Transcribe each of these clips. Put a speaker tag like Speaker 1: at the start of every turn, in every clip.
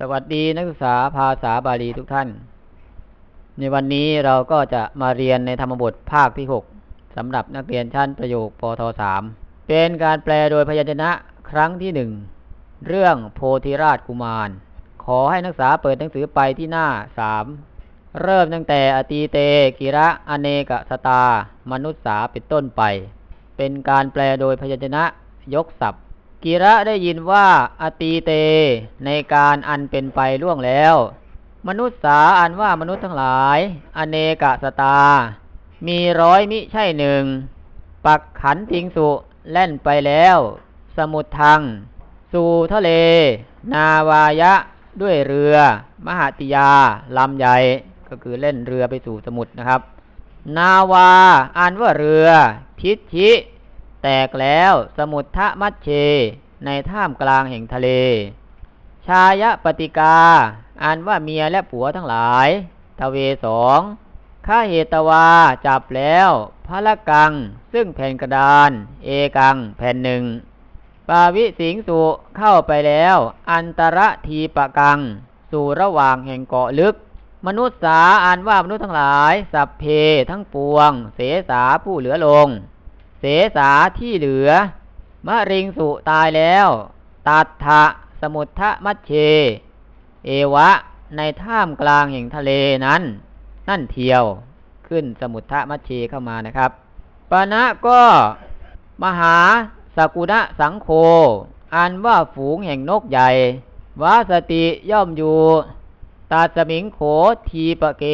Speaker 1: สวัสดีนักศึกษาภาษาบาลีทุกท่าน ในวันนี้เราก็จะมาเรียนในธรรมบทภาคที่ 6สำหรับนักเรียนชั้นประโยคปท3เป็นการแปลโดยพยัญชนะครั้งที่หนึ่งเรื่องโพธิราชกุมาร ขอให้นักศึกษาเปิดหนังสือไปที่หน้า 3 เริ่มตั้งแต่อตีเต กิระอเนกสตา มนุษสาเป็นต้นไป เป็นการแปลโดยพยัญชนะยกศัพท์ กิระได้ยินว่าอตีเต ในการอันเป็นไปล่วงแล้ว มนุษย์สาอันว่ามนุษย์ทั้งหลาย อเนกสตา มีร้อยมิใช่หนึ่ง ปักขันทิงสุ แล่นไปแล้ว สมุทรทางสู่ทะเล นาวายะ ด้วยเรือ มหาติยาลำใหญ่ ก็คือเล่นเรือไปสู่สมุทรนะครับ นาวาอ่านว่าเรือทิชิ แตกแล้วสมุททะมัชเช ในท่ามกลางแห่งทะเล ชายะปฏิกาอ่านว่าเมียและผัวทั้งหลาย ทเวสองข้าเหตวาจับแล้วพระละกัง ซึ่งแผ่นกระดาน เอกัง แผ่นหนึ่ง ปาวิสิงสุเข้าไปแล้ว อันตรทีปะกัง สู่ระหว่างแห่งเกาะลึก มนุษย์สาอ่านว่ามนุษย์ทั้งหลาย สัพเพทั้งปวง เสสาผู้เหลือลง เสสาที่เหลือ มะริงสุตายแล้ว ตัดทะสมุททะมัชเช เอวะ ในท่ามกลางแห่งทะเลนั้น นั่นเทียวขึ้นสมุททะมัชเชเข้ามานะครับปานะก็มหาสกุณะสังโฆอันว่าฝูงแห่งนกใหญ่ วาสติย่อมอยู่ ตาสมิงโขทีปะเก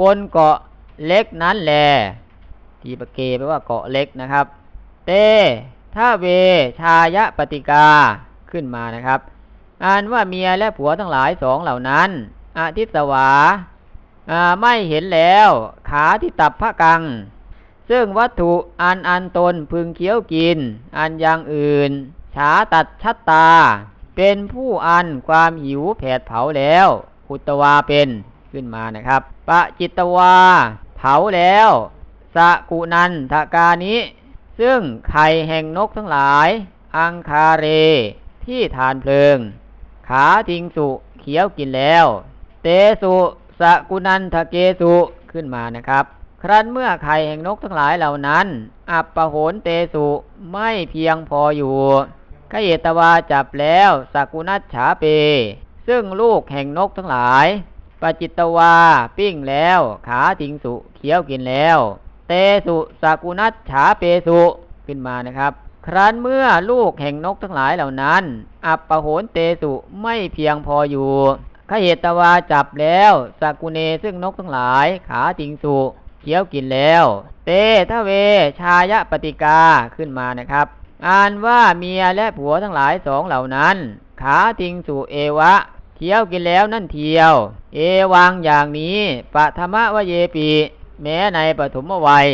Speaker 1: บนเกาะเล็กนั้นแหล ทีปะเกแปลว่าเกาะเล็กนะครับ เตท่าเว ชายะปฏิกาขึ้นมานะครับ อ่านว่าเมียและผัวทั้งหลายสองเหล่านั้นอาทิสวาอ่าไม่เห็นแล้ว ขาที่ตับพระกัง ซึ่งวัตถุอันอันตนพึงเคี้ยวกิน อันอย่างอื่น ฉาตัดชัตตา เป็นผู้อันความหิวแผดเผาแล้วอุตวาเป็นขึ้นมานะครับ ปะจิตวา เผาแล้ว สกุนันทกานิ ซึ่งไข่แห่งนกทั้งหลาย อังคาเร ที่ทานเพลิง ขาทิงสุเขียวกินแล้ว เตสุสกุนันทเกสุขึ้นมานะครับ ครั้นเมื่อไข่แห่งนกทั้งหลายเหล่านั้น อัปปโหนเตสุไม่เพียงพออยู่ขเยตวาจับแล้วสกุนัชฉาเป ซึ่งลูกแห่งนกทั้งหลายปจิตตวาปิ้งแล้ว ขาทิงสุเขียวกินแล้ว เตสุสกุนัชฉาเปสุขึ้นมานะครับ ครั้นเมื่อลูกแห่งนกทั้งหลายเหล่านั้น อัปปโหนเตสุไม่เพียงพออยู่ขเหตวาจับแล้วสกุเนซึ่งนกทั้งหลายขาติงสุเคี้ยวกินแล้ว เตทะเวชายะปฏิกาขึ้นมานะครับอ่านว่าเมียและผัวทั้งหลายสองเหล่านั้น ขาติงสุเอวะเคี้ยวกินแล้วนั่นเทียว เอวังอย่างนี้ปฐมวเยปี แม้ในปฐมวัย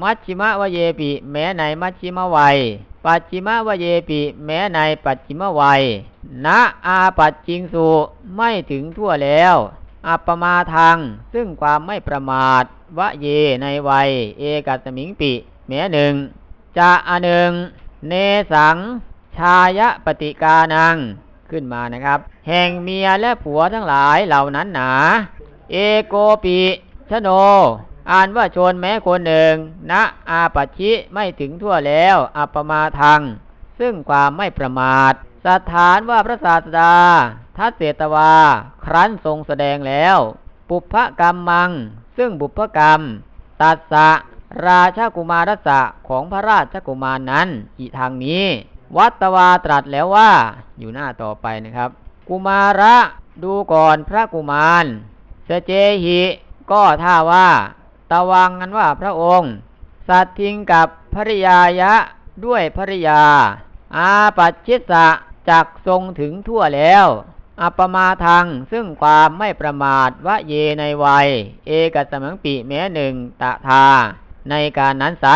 Speaker 1: มัชชิมะวเยปิ แม้ในมัชชิมวัย ปัจฉิมวเยปิ แม้ในปัจฉิมวัย ณอาปัจจิงสุไม่ถึงทั่วแล้วอัปมาทังซึ่งความไม่ประมาทวะเยในวัย เอกัสมิงปิ แม้หนึ่งจะอันหนึ่งเนสัง ชายะปฏิกานังขึ้นมานะครับ แห่งเมียและผัวทั้งหลายเหล่านั้นหนา เอโกปิชโน อ่านว่าชนแม้คนหนึ่งณอาปัชชิไม่ถึงทั่วแล้วอัปมาทัง ซึ่งความไม่ประมาทสถานว่าพระศาสดาทัศเสตวา ครั้นทรงแสดงแล้ว ปุพพกรรมมัง ซึ่งบุพกรรม ตัสสะราชกุมารสะของพระราชกุมารนั้น อีทางนี้ วัตวาตรัสแล้วว่า อยู่หน้าต่อไปนะครับ กุมาระดูก่อนพระกุมาร เสเจหิ ก็ท่าว่า ตวังกันว่าพระองค์ สัตว์ทิ้งกับภริยายะด้วยภริยา อาปัจฉิสะจักทรงถึงทั่วแล้ว อัปมาทังซึ่งความไม่ประมาทวะเยในวัย เอกสมังปิแม้หนึ่งตะทา ในการนั้นไซ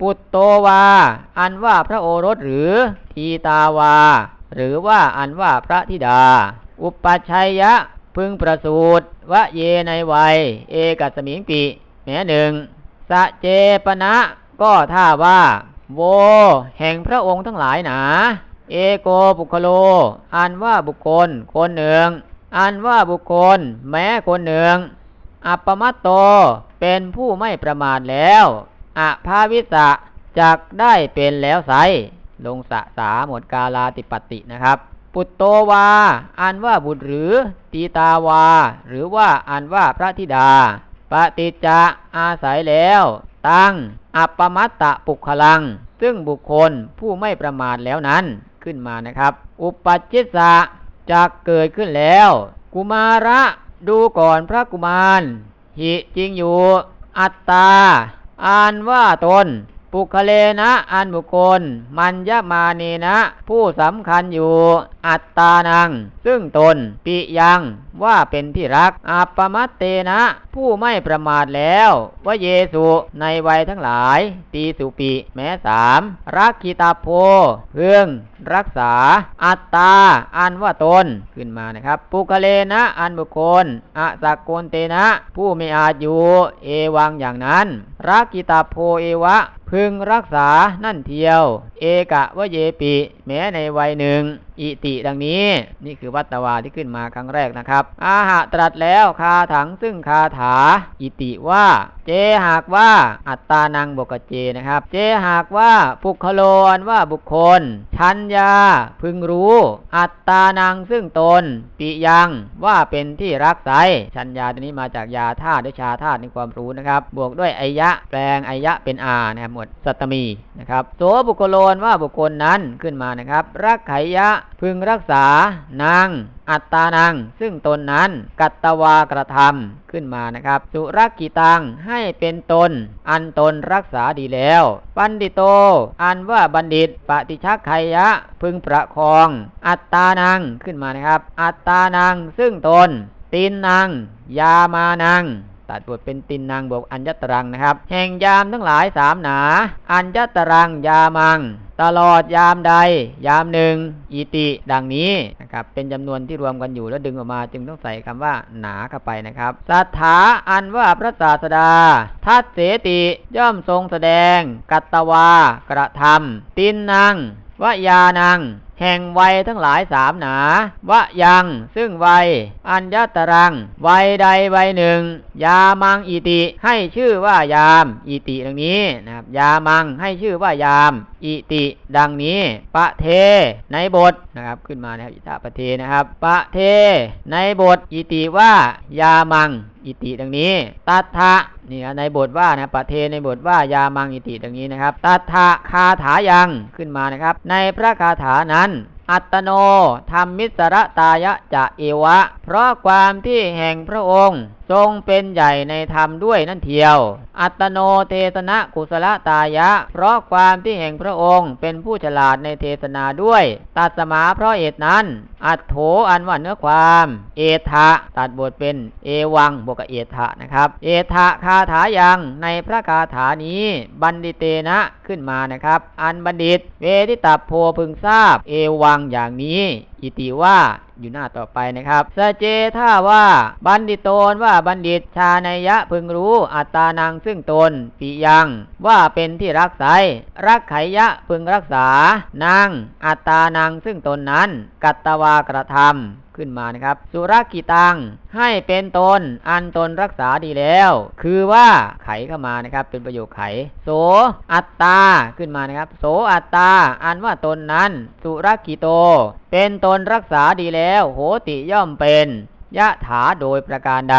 Speaker 1: ปุตโตวา อันว่าพระโอรสหรือทีตาวา หรือว่าอันว่าพระธิดา อุปัชชัยยะพึงประสูตรวะเยในวัย เอกสมิงปิ แม้หนึ่งสะเจปณะก็ท่าว่า โว แห่งพระองค์ทั้งหลายหนา เอโกบุคโล อันว่าบุคคล คนหนึ่ง อันว่าบุคคล แม้คนหนึ่ง อัปปมัตโต เป็นผู้ไม่ประมาทแล้วอภาวิสะจักได้เป็นแล้วไซลงสะสาหมดกาลาติปตินะครับ ปุตโตวา อันว่าบุตรหรือตีตาวา หรือว่าอันว่าพระธิดา ปฏิจจะอาศัยแล้ว ตั้ง อัปปมัตตะปุคลัง ซึ่งบุคคลผู้ไม่ประมาทแล้วนั้นขึ้นมานะครับ อุปจิสะจะเกิดขึ้นแล้ว กุมาระดูก่อนพระกุมาร หิจริงอยู่ อัตตาอ่านว่าตน ปุคเลนะอันบุคคล มัญญมาเนนะ ผู้สำคัญอยู่ อัตตานัง ซึ่งตนปิยังว่าเป็นที่รักอัปปมัตเตนะ ผู้ไม่ประมาทแล้ววเยสุในวัยทั้งหลาย ตีสุปิแม้สามรักขิตาโพเพื่องรักษา อัตตา อันว่าตนขึ้นมานะครับ ปุคเลนะอันบุคคลอสักโกนเตนะ ผู้ไม่อาจอยู่ เอวังอย่างนั้น รักกิตาโพเอวะ พึงรักษานั่นเทียว เอกะวะเยปิแม้ในวัยหนึ่งอิติดังนี้ นี่คือวัตตวาที่ขึ้นมาครั้งแรกนะครับ อาหะตรัสแล้วคาถังซึ่งคาถา อิติว่า เจหากว่าอัตตานังบกเจนะครับ เจหากว่าปุคโลนว่าบุคคล ชัญญาพึงรู้ อัตตานังซึ่งตน ปิยังว่าเป็นที่รักใสชัญญาตัวนี้มาจากยาธาตุด้วยชาธาตุในความรู้นะครับ บวกด้วยไอยะ แปลงไอยะเป็นอานะครับหมดสัตตมีนะครับโสบุคโลนว่าบุคคลนั้นขึ้นมานะครับรักไขยะพึงรักษานาง อัตตานังซึ่งตนนั้นกัตตวากระทำขึ้นมานะครับ สุรักิตังให้เป็นตน อันตนรักษาดีแล้ว ปันดิโต อันว่าบัณฑิตปฏิชักไขยะพึงประคอง อัตตานังขึ้นมานะครับ อัตตานังซึ่งตนตินนังยามานัง ตัดบทเป็นตินนางบวกอัญญตรังนะครับ แห่งยามทั้งหลายสามหนา อัญญตรังยามัง ตลอดยามใด ยามหนึ่งอิติ ดังนี้นะครับเป็นจำนวนที่รวมกันอยู่แล้วดึงออกมาจึงต้องใส่คำว่าหนาเข้าไปนะครับสัทธาอันว่าพระศาสดาทัตเสติย่อมทรงแสดง กัตตวากระทำตินนางวายานัง แห่งวัยทั้งหลายสามหนาวะยังซึ่งวัย อัญญตรัง วัยใดวัยหนึ่ง ยามังอิติ ให้ชื่อว่ายาม อิติดังนี้นะครับยามังให้ชื่อว่ายาม อิติ ดังนี้ ปะเท ในบทนะครับขึ้นมานะครับอิทาปะเทนะครับ ปะเท ในบท อิติว่ายามังอิติดังนี้ตัทะนี่นะในบทว่านะปะเทในบทว่ายามังอิติดังนี้นะครับตัทะคาถายังขึ้นมานะครับ ในพระคาถานั้นอัตโนธรรมมิสระตายะจะเอวะ เพราะความที่แห่งพระองค์ ทรงเป็นใหญ่ในธรรมด้วยนั่นเทียว อัตโนเทศนะกุศลตายะ เพราะความที่แห่งพระองค์เป็นผู้ฉลาดในเทศนาด้วยตัดสมาเพราะเอตนั้น อัตโถอันว่าเนื้อความ เอทะตัดบทเป็นเอวังบวกกับเอทะนะครับ เอทะคาถายังในพระคาถานี้บัณฑิเตนะขึ้นมานะครับ อันบัณฑิต เวทิตัพโพพึงทราบ เอวังอย่างนี้ อิติว่าอยู่หน้าต่อไปนะครับสเจท่าว่าบัณฑิตโตนว่าบัณฑิตชาในยะพึงรู้อัตตานังซึ่งตนปิยังว่าเป็นที่รักใสรักไขยะพึงรักษานางอัตตานังซึ่งตนนั้น กัตตวากระทำขึ้นมานะครับ สุรกิตังให้เป็นตน อันตนรักษาดีแล้ว คือว่าไขเข้ามานะครับ เป็นประโยคไข โสอัตตาขึ้นมานะครับ โสอัตตา อันว่าตนนั้น สุรกิโต เป็นตนรักษาดีแล้ว โหติย่อมเป็นยะถาโดยประการใด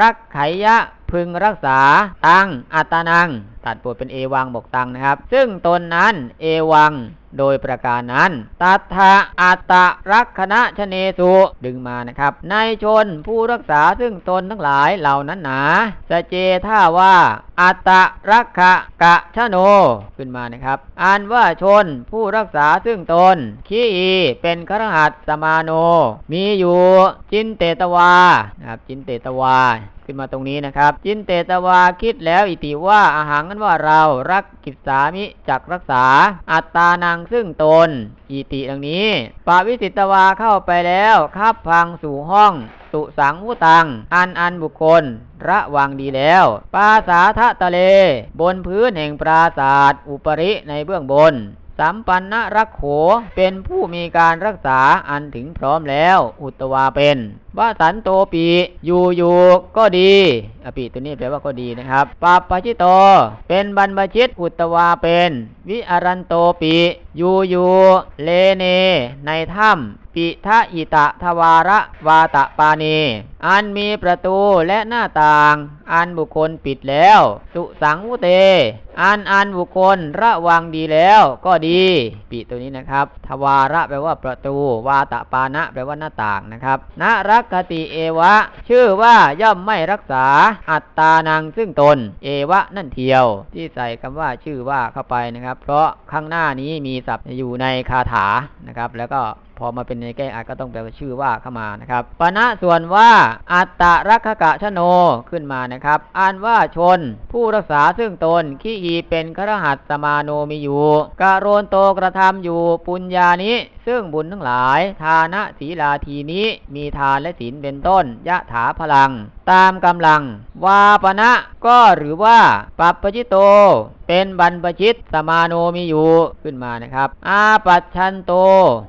Speaker 1: รักไขยะพึงรักษา ตังอัตตานัง ตัดบทเป็นเอวังบอกตังนะครับ ซึ่งตนนั้นเอวังโดยประการนั้น ตัทะอัตตะรักขณะชเนสุดึงมานะครับ ในชนผู้รักษาซึ่งตนทั้งหลายเหล่านั้นหนาสเจท่าว่า อัตตะรักขะกะชะโน ขึ้นมานะครับอ่านว่าชนผู้รักษาซึ่งตนขีอีเป็นครหัสสมาโน มีอยู่จินเตตวานะครับจินเตตวา ขึ้นมาตรงนี้นะครับ จินเตตวาคิดแล้วอิติว่าอาหารนั้นว่าเรารักกิจสามิจักรักษา อัตตานังซึ่งตน อิติดังนี้ปาวิสิตวาเข้าไปแล้วคับพังสู่ห้องสุสังวุตัง อันอันบุคคล ระวังดีแล้ว ปาสาทะตะเล บนพื้นแห่งปราศาสตร์อุปริในเบื้องบนสัมปันนรักโข เป็นผู้มีการรักษาอันถึงพร้อมแล้ว อุตวาเป็น ว่าสันโตปีอยู่อยู่ก็ดีอปีตัวนี้แปลว่าก็ดีนะครับปาปปชิโต เป็นบรรพชิตอุตวาเป็น วิอารันโตปีอยู่อยู่เลเน ในถ้ำปิทะอิตะทวาระวาตะปานีอันมีประตูและหน้าต่าง อันบุคคลปิดแล้ว สุสังวุเต อันอันบุคคลระวังดีแล้วก็ดี ปิตัวนี้นะครับ ทวาระแปลว่าประตู วาตะปานะแปลว่าหน้าต่างนะครับนรักกติเอวะ ชื่อว่าย่อมไม่รักษาอัตตานังซึ่งตน เอวะนั่นเทียว ที่ใส่คำว่าชื่อว่าเข้าไปนะครับ เพราะข้างหน้านี้มีศัพท์อยู่ในคาถานะครับ แล้วก็พอมาเป็นในแก้อาก็ต้องแปลว่าชื่อว่าเข้ามานะครับปณะส่วนว่าอัตตะรักกะชโนขึ้นมานะครับอ่านว่าชน ผู้รักษาซึ่งตนขี้อีเป็นครหัสสมาโนมีอยู่กะโรนโตกระทำอยู่ปุญญานิ ซึ่งบุญทั้งหลาย ทานะศีลาทีนี้มีทานและศีลเป็นต้น ยะถาพลัง ตามกำลัง วาปณะก็หรือว่า ปัปปจิโต เป็นบรรพชิตสมาโนมีอยู่ขึ้นมานะครับ อาปัชชันโต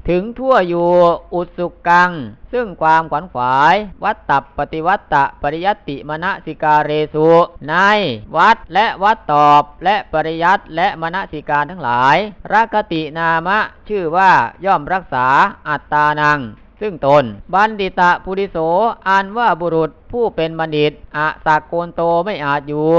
Speaker 1: ถึงทั่วอยู่อุสุกัง ซึ่งความขวัญขวาย วัตตปฏิวัตตะปริยัตติมณสิกาเรสุในวัดและวัดตอบและปริยัตและมณสิการทั้งหลายรักตินามะชื่อว่าย่อมรักษาอัตตานัง ซึ่งตน บัณฑิตะปุริโสอ่านว่าบุรุษผู้เป็นบัณฑิตอะสากโกนโตไม่อาจอยู่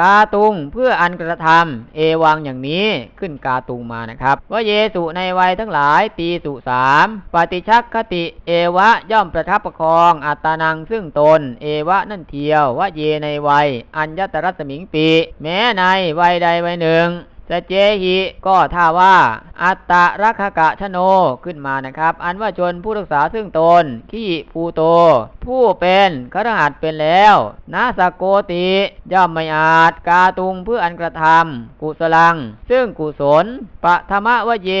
Speaker 1: กาตุงเพื่ออันกระทำเอวังอย่างนี้ขึ้นกาตุงมานะครับว่าเยสุในวัยทั้งหลายตีสุสามปฏิชักคติเอวะย่อมประทับประคองอัตตานังซึ่งตน เอวะนั่นเทียวว่าเยในวัย อัญญตรัสมิงปี แม้ในวัยใดวัยหนึ่ง สเจหิก็ถ้าว่า อัตตะรักขกะชโนขึ้นมานะครับ อันว่าชนผู้รักษาซึ่งตนขี้ภูโต ผู้เป็นครหัสเป็นแล้วนาสโกติย่อมไม่อาจกาตุงเพื่ออันกระทำกุศลัง ซึ่งกุศลปะธรรมวเย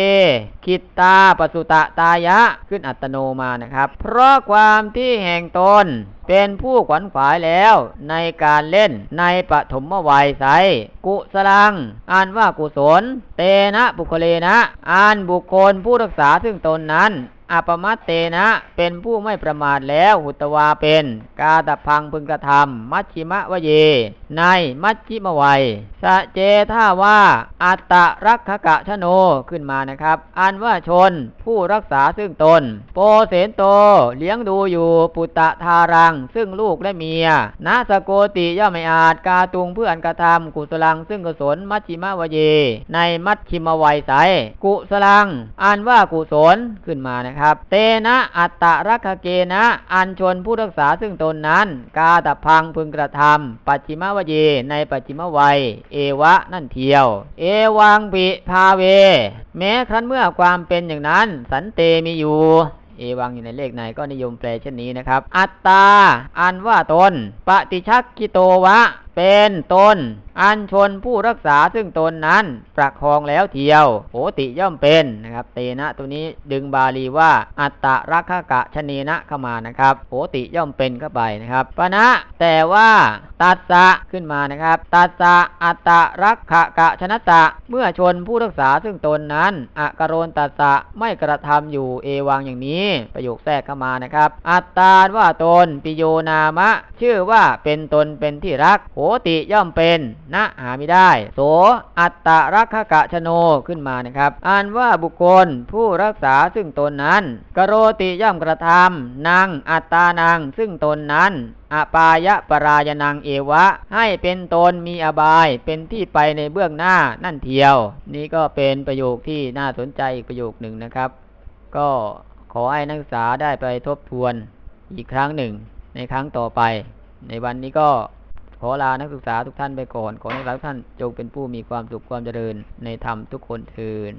Speaker 1: คิตตาปสุตะตายะขึ้นอัตโนมานะครับ เพราะความที่แห่งตนเป็นผู้ขวัญขวายแล้วในการเล่นในปฐมวัยไสกุสลัง อ่านว่ากุศล เตนะบุคเลนะ อ่านบุคคลผู้รักษาซึ่งตนนั้น อปมัตเตนะเป็นผู้ไม่ประมาทแล้วหุตวาเป็น กาตพังพึงกระทำมัชชิมะวเย ในมัชชิมวัยสะเจท่าว่าอัตตะรักขกะชโนขึ้นมานะครับ อันว่าชนผู้รักษาซึ่งตน โปเสนโตเลี้ยงดูอยู่ปุตตะทารัง ซึ่งลูกและเมียนาสโกติย่อมไม่อาจกาตุงเพื่ออันกระทำกุศลังซึ่งกุศลมัชชิมะวเย ในมัชชิมวัยไสกุศลังอันว่ากุศลขึ้นมานะครับครับ เตนะอัตตะรักเกนะ อันชนผู้รักษาซึ่งตนนั้น กาตพังพึงกระทำปัจฉิมวเยในปัจฉิมวัย เอวะนั่นเทียว เอวังปิภาเว แม้ครั้นเมื่อความเป็นอย่างนั้น สันเตมีอยู่เอวังอยู่ในเลขไหนก็นิยมแปลเช่นนี้นะครับ อัตตา อันว่าตน ปฏิชักกิโตวะ เป็นตน อันชนผู้รักษาซึ่งตนนั้นประคองแล้วเทียวโหติย่อมเป็นนะครับ เตนะตัวนี้ดึงบาลีว่า อัตตะรักขกะชนีนะเข้ามานะครับโหติย่อมเป็นเข้าไปนะครับปณะแต่ว่าตัสสะขึ้นมานะครับตัสสะอัตตะรักขกะชนะตะ เมื่อชนผู้รักษาซึ่งตนนั้นอะกโรนตัสสะไม่กระทำอยู่เอวังอย่างนี้ ประโยคแทรกเข้ามานะครับ อัตตาว่าตนปิโยนามะ ชื่อว่าเป็นตนเป็นที่รักโหติย่อมเป็นนะหาไม่ได้ โสอัตตรักขกะชโนขึ้นมานะครับ อ่านว่าบุคคลผู้รักษาซึ่งตนนั้น กโรติย่อมกระทำนางอัตตานางซึ่งตนนั้นอปายะปรายนังเอวะ ให้เป็นตนมีอบายเป็นที่ไปในเบื้องหน้านั่นเทียว นี่ก็เป็นประโยคที่น่าสนใจอีกประโยคหนึ่งนะครับ ก็ขอให้นักศึกษาได้ไปทบทวนอีกครั้งหนึ่งในครั้งต่อไป ในวันนี้ก็ ขอลานักศึกษาทุกท่านไปก่อน ขอให้ทุกท่านจงเป็นผู้มีความสุขความเจริญในธรรมทุกคนเทิน